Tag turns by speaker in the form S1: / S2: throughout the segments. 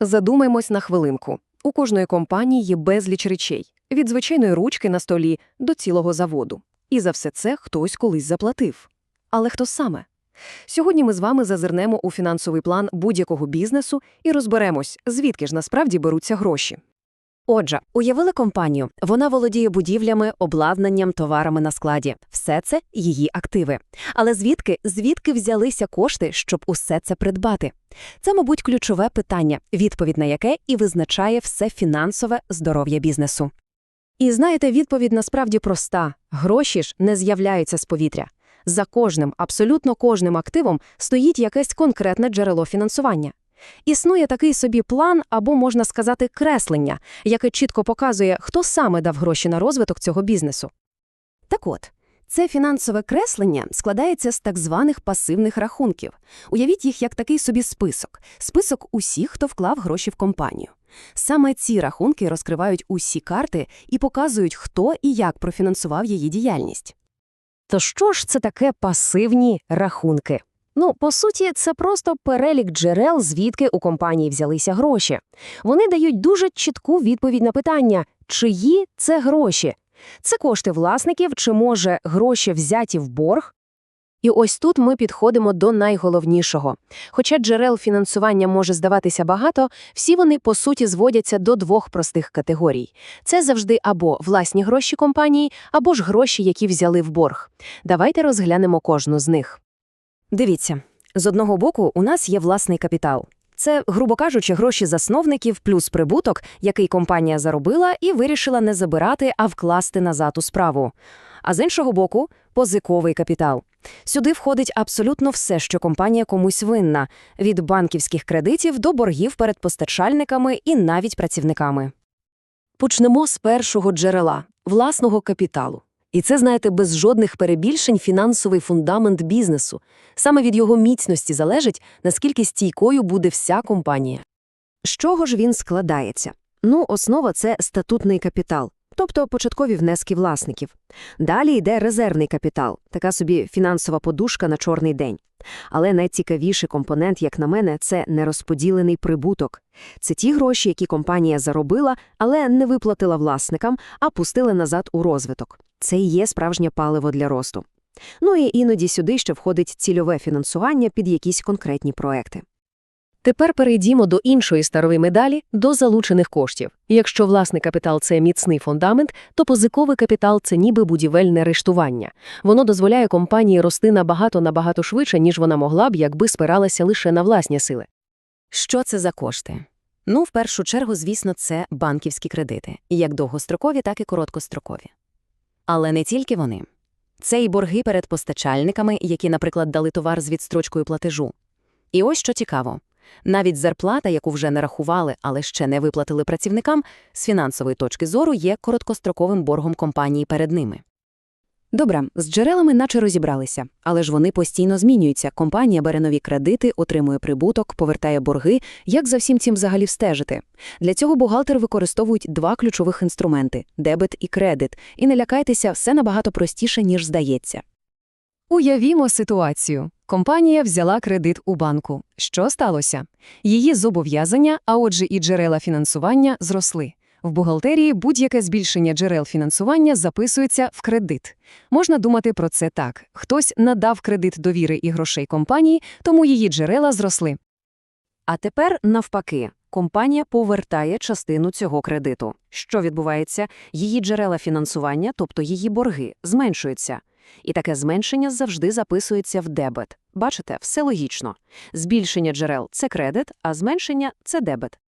S1: Задумаймось на хвилинку. У кожної компанії є безліч речей – від звичайної ручки на столі до цілого заводу. І за все це хтось колись заплатив. Але хто саме? Сьогодні ми з вами зазирнемо у фінансовий план будь-якого бізнесу і розберемось, звідки ж насправді беруться гроші.
S2: Отже, уявили компанію. Вона володіє будівлями, обладнанням, товарами на складі. Все це її активи. Але звідки, звідки взялися кошти, щоб усе це придбати? Це, мабуть, ключове питання, відповідь на яке і визначає все фінансове здоров'я бізнесу. І знаєте, відповідь насправді проста. Гроші ж не з'являються з повітря. За кожним, абсолютно кожним активом стоїть якесь конкретне джерело фінансування. Існує такий собі план або, можна сказати, креслення, яке чітко показує, хто саме дав гроші на розвиток цього бізнесу. Так от, це фінансове креслення складається з так званих пасивних рахунків. Уявіть їх як такий собі список. Список усіх, хто вклав гроші в компанію. Саме ці рахунки розкривають усі карти і показують, хто і як профінансував її діяльність. То що ж це таке пасивні рахунки? Ну, по суті, це просто перелік джерел, звідки у компанії взялися гроші. Вони дають дуже чітку відповідь на питання, чиї це гроші. Це кошти власників, чи може гроші взяті в борг? І ось тут ми підходимо до найголовнішого. Хоча джерел фінансування може здаватися багато, всі вони по суті зводяться до двох простих категорій. Це завжди або власні гроші компанії, або ж гроші, які взяли в борг. Давайте розглянемо кожну з них. Дивіться, з одного боку у нас є власний капітал. Це, грубо кажучи, гроші засновників плюс прибуток, який компанія заробила і вирішила не забирати, а вкласти назад у справу. А з іншого боку, позиковий капітал. Сюди входить абсолютно все, що компанія комусь винна – від банківських кредитів до боргів перед постачальниками і навіть працівниками. Почнемо з першого джерела – власного капіталу. І це, знаєте, без жодних перебільшень фінансовий фундамент бізнесу. Саме від його міцності залежить, наскільки стійкою буде вся компанія. З чого ж він складається? Ну, основа – це статутний капітал, тобто початкові внески власників. Далі йде резервний капітал, така собі фінансова подушка на чорний день. Але найцікавіший компонент, як на мене, це нерозподілений прибуток. Це ті гроші, які компанія заробила, але не виплатила власникам, а пустили назад у розвиток. Це і є справжнє паливо для росту. Ну і іноді сюди ще входить цільове фінансування під якісь конкретні проекти.
S1: Тепер перейдімо до іншої старої медалі – до залучених коштів. Якщо власний капітал – це міцний фундамент, то позиковий капітал – це ніби будівельне рештування. Воно дозволяє компанії рости набагато-набагато швидше, ніж вона могла б, якби спиралася лише на власні сили.
S2: Що це за кошти? Ну, в першу чергу, звісно, це банківські кредити, як довгострокові, так і короткострокові. Але не тільки вони. Це і борги перед постачальниками, які, наприклад, дали товар з відстрочкою платежу. І ось що цікаво. Навіть зарплата, яку вже нарахували, але ще не виплатили працівникам, з фінансової точки зору є короткостроковим боргом компанії перед ними. Добре, з джерелами наче розібралися, але ж вони постійно змінюються. Компанія бере нові кредити, отримує прибуток, повертає борги. Як за всім цим взагалі встежити? Для цього бухгалтери використовують два ключових інструменти – дебет і кредит. І не лякайтеся, все набагато простіше, ніж здається.
S1: Уявімо ситуацію. Компанія взяла кредит у банку. Що сталося? Її зобов'язання, а отже і джерела фінансування, зросли. В бухгалтерії будь-яке збільшення джерел фінансування записується в кредит. Можна думати про це так. Хтось надав кредит довіри і грошей компанії, тому її джерела зросли.
S2: А тепер, навпаки, компанія повертає частину цього кредиту. Що відбувається? Її джерела фінансування, тобто її борги, зменшуються. І таке зменшення завжди записується в дебет. Бачите, все логічно. Збільшення джерел – це кредит, а зменшення – це дебет.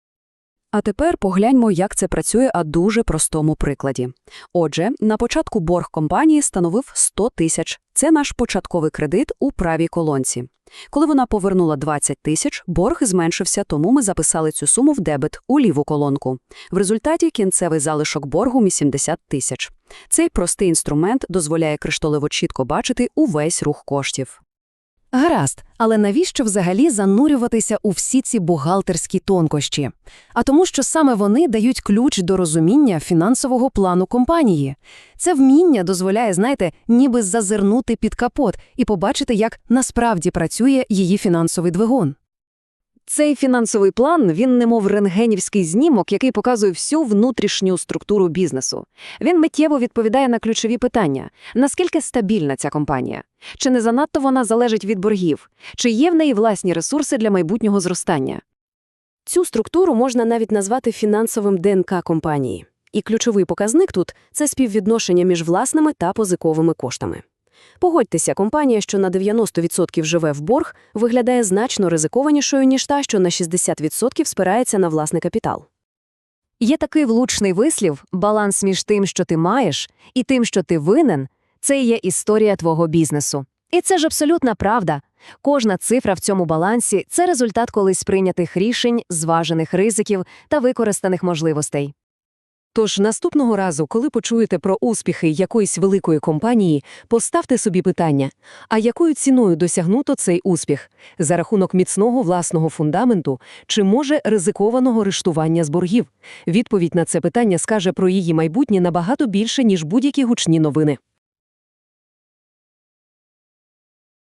S2: А тепер погляньмо, як це працює на дуже простому прикладі. Отже, на початку борг компанії становив 100 тисяч. Це наш початковий кредит у правій колонці. Коли вона повернула 20 тисяч, борг зменшився, тому ми записали цю суму в дебет у ліву колонку. В результаті кінцевий залишок боргу – 80 тисяч. Цей простий інструмент дозволяє кришталево чітко бачити увесь рух коштів.
S1: Гаразд, але навіщо взагалі занурюватися у всі ці бухгалтерські тонкощі? А тому, що саме вони дають ключ до розуміння фінансового плану компанії. Це вміння дозволяє, знаєте, ніби зазирнути під капот і побачити, як насправді працює її фінансовий двигун.
S2: Цей фінансовий план, він немов рентгенівський знімок, який показує всю внутрішню структуру бізнесу. Він миттєво відповідає на ключові питання. Наскільки стабільна ця компанія? Чи не занадто вона залежить від боргів? Чи є в неї власні ресурси для майбутнього зростання? Цю структуру можна навіть назвати фінансовим ДНК компанії. І ключовий показник тут – це співвідношення між власними та позиковими коштами. Погодьтеся, компанія, що на 90% живе в борг, виглядає значно ризикованішою, ніж та, що на 60% спирається на власний капітал.
S1: Є такий влучний вислів – баланс між тим, що ти маєш, і тим, що ти винен – це є історія твого бізнесу. І це ж абсолютна правда. Кожна цифра в цьому балансі – це результат колись прийнятих рішень, зважених ризиків та використаних можливостей. Тож наступного разу, коли почуєте про успіхи якоїсь великої компанії, поставте собі питання, а якою ціною досягнуто цей успіх? За рахунок міцного власного фундаменту чи, може, ризикованого рештування з боргів? Відповідь на це питання скаже про її майбутнє набагато більше, ніж будь-які гучні новини.